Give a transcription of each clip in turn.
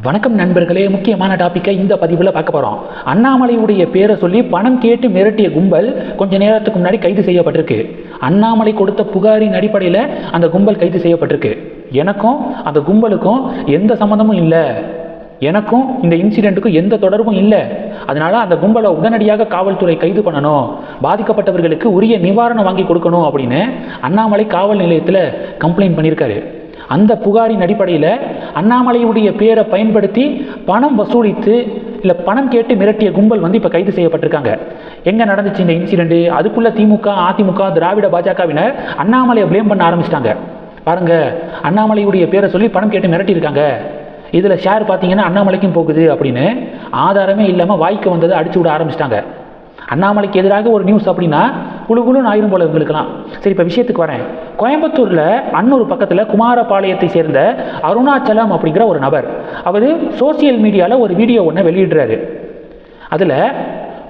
வணக்கம் நண்பர்களே முக்கியமான டாப்பிக்கை இந்த பதிவில் பார்க்க போகிறோம் அண்ணாமலையுடைய பேரை சொல்லி பணம் கேட்டு மிரட்டிய கும்பல் கொஞ்ச நேரத்துக்கு முன்னாடி கைது செய்யப்பட்டிருக்கு. அண்ணாமலை கொடுத்த புகாரின் அடிப்படையில் அந்த கும்பல் கைது செய்யப்பட்டிருக்கு. எனக்கும் அந்த கும்பலுக்கும் எந்த சம்மந்தமும் இல்லை. எனக்கும் இந்த இன்சிடெண்ட்டுக்கும் எந்த தொடர்பும் இல்லை. அதனால அந்த கும்பலை உடனடியாக காவல்துறை கைது பண்ணணும். பாதிக்கப்பட்டவர்களுக்கு உரிய நிவாரணம் வாங்கி கொடுக்கணும் அப்படின்னு அண்ணாமலை காவல் நிலையத்தில் கம்ப்ளைண்ட் பண்ணியிருக்காரு. அந்த புகாரின் அடிப்படையில் அண்ணாமலையுடைய பேரை பயன்படுத்தி பணம் வசூலித்து இல்லை பணம் கேட்டு மிரட்டிய கும்பல் வந்து இப்போ கைது செய்யப்பட்டிருக்காங்க. எங்கே நடந்துச்சு இந்த இன்சிடென்ட் அதுக்குள்ளே திமுக அதிமுக திராவிட பாஜகவினர் அண்ணாமலையை ப்ளேம் பண்ண ஆரம்பிச்சிட்டாங்க. பாருங்க அண்ணாமலையுடைய பேரை சொல்லி பணம் கேட்டு மிரட்டியிருக்காங்க. இதில் ஷேர் பார்த்தீங்கன்னா அண்ணாமலைக்கும் போகுது அப்படின்னு ஆதாரமே இல்லாமல் வாய்க்கு வந்ததை அடிச்சு விட ஆரம்பிச்சிட்டாங்க. அண்ணாமலைக்கு எதிராக ஒரு நியூஸ் அப்படின்னா குழுகுழுன்னு ஆயிரும் போல இவங்களுக்கெல்லாம். சரி இப்போ விஷயத்துக்கு வரேன். கோயம்புத்தூரில் அன்னூர் பக்கத்தில் குமாரபாளையத்தை சேர்ந்த அருணாச்சலம் அப்படிங்கிற ஒரு நபர். அவர் சோசியல் மீடியாவில் ஒரு வீடியோ ஒன்று வெளியிடுறாரு. அதில்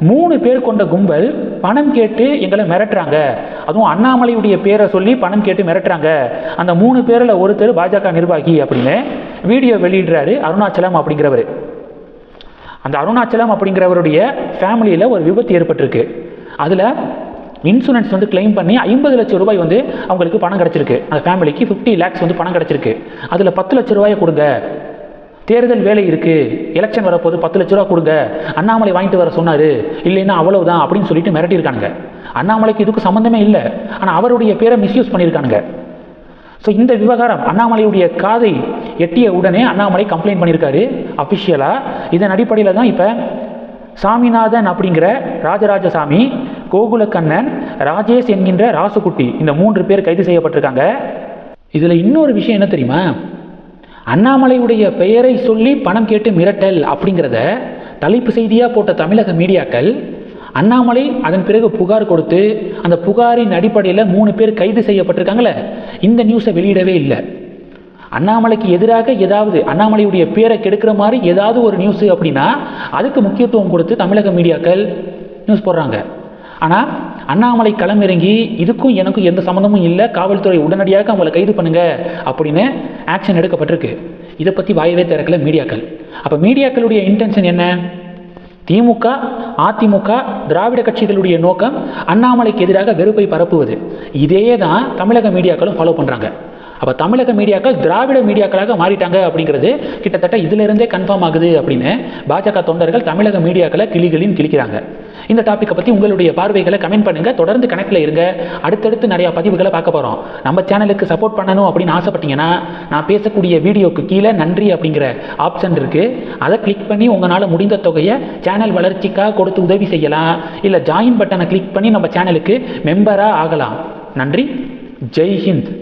மூணு பேர் கொண்ட கும்பல் பணம் கேட்டு எங்களை மிரட்டுறாங்க. அதுவும் அண்ணாமலையுடைய பேரை சொல்லி பணம் கேட்டு மிரட்டுறாங்க. அந்த மூணு பேரில் ஒருத்தர் பாஜக நிர்வாகி அப்படின்னு வீடியோ வெளியிடுறாரு அருணாச்சலம் அப்படிங்கிறவர். அந்த அருணாச்சலம் அப்படிங்கிறவருடைய ஃபேமிலியில் ஒரு விபத்து ஏற்பட்டிருக்கு. அதில் இன்சூரன்ஸ் வந்து கிளைம் பண்ணி ஐம்பது லட்சம் ரூபாய் வந்து அவங்களுக்கு பணம் கிடச்சிருக்கு. அந்த ஃபேமிலிக்கு ஃபிஃப்டி லேக்ஸ் வந்து பணம் கிடச்சிருக்கு. அதில் பத்து லட்ச ரூபாயை கொடுங்க. தேர்தல் வேலை இருக்குது எலெக்ஷன் வரப்போது பத்து லட்ச ரூபா கொடுங்க. அண்ணாமலை வாங்கிட்டு வர சொன்னார். இல்லைன்னா அவ்வளவுதான் அப்படின்னு சொல்லிட்டு மிரட்டியிருக்கானுங்க. அண்ணாமலைக்கு இதுக்கு சம்மந்தமே இல்லை. ஆனால் அவருடைய பேரை மிஸ்யூஸ் பண்ணியிருக்கானுங்க. ஸோ இந்த விவகாரம் அண்ணாமலையுடைய காதை எட்டிய உடனே அண்ணாமலை கம்ப்ளைண்ட் பண்ணியிருக்காரு. அஃபிஷியலாக இதன் அடிப்படையில் தான் இப்போ சாமிநாதன் அப்படிங்கிற ராஜராஜசாமி கோகுலக்கண்ணன் ராஜேஷ் என்கின்ற ராசுகுட்டி இந்த மூன்று பேர் கைது செய்யப்பட்டிருக்காங்க. இதில் இன்னொரு விஷயம் என்ன தெரியுமா? அண்ணாமலையுடைய பெயரை சொல்லி பணம் கேட்டு மிரட்டல் அப்படிங்கிறத தலைப்பு செய்தியாக போட்ட தமிழக மீடியாக்கள் அண்ணாமலை அதன் பிறகு புகார் கொடுத்து அந்த புகாரின் அடிப்படையில் மூணு பேர் கைது செய்யப்பட்டிருக்காங்களே இந்த நியூஸை வெளியிடவே இல்லை. அண்ணாமலைக்கு எதிராக ஏதாவது அண்ணாமலையுடைய பேரை கெடுக்கிற மாதிரி ஏதாவது ஒரு நியூஸ் அப்படின்னா அதுக்கு முக்கியத்துவம் கொடுத்து தமிழக மீடியாக்கள் நியூஸ் போடுறாங்க. ஆனால் அண்ணாமலை களமிறங்கி இதுக்கும் எனக்கும் எந்த சம்மந்தமும் இல்லை காவல்துறை உடனடியாக அவங்களை கைது பண்ணுங்க அப்படின்னு ஆக்ஷன் எடுக்கப்பட்டிருக்கு. இதை பற்றி வாயவே திறக்கல மீடியாக்கள். அப்போ மீடியாக்களுடைய இன்டென்ஷன் என்ன? திமுக அதிமுக திராவிட கட்சிகளுடைய நோக்கம் அண்ணாமலைக்கு எதிராக வெறுப்பை பரப்புவது. இதே தான் தமிழக மீடியாக்களும் ஃபாலோ பண்ணுறாங்க அப்போ தமிழக மீடியாக்கள் திராவிட மீடியாக்களாக மாறிட்டாங்க அப்படிங்கிறது கிட்டத்தட்ட இதிலிருந்தே கன்ஃபார்ம் ஆகுது அப்படின்னு பாஜக தொண்டர்கள் தமிழக மீடியாக்களை கிளிகளின் கிழிக்கிறாங்க. இந்த டாப்பிக்கை பற்றி உங்களுடைய பார்வைகளை கமெண்ட் பண்ணுங்கள் தொடர்ந்து கணக்கில் இருங்க. அடுத்தடுத்து நிறையா பதிவுகளை பார்க்க போகிறோம் நம்ம சேனலுக்கு சப்போர்ட் பண்ணணும் அப்படின்னு ஆசைப்பட்டீங்கன்னா நான் பேசக்கூடிய வீடியோக்கு கீழே நன்றி அப்படிங்கிற ஆப்ஷன் இருக்குது அதை கிளிக் பண்ணி உங்களால் முடிந்த தொகையை சேனல் வளர்ச்சிக்காக கொடுத்து உதவி செய்யலாம். இல்லை ஜாயின் பட்டனை கிளிக் பண்ணி நம்ம சேனலுக்கு மெம்பராக ஆகலாம். நன்றி. ஜெய் ஹிந்த்.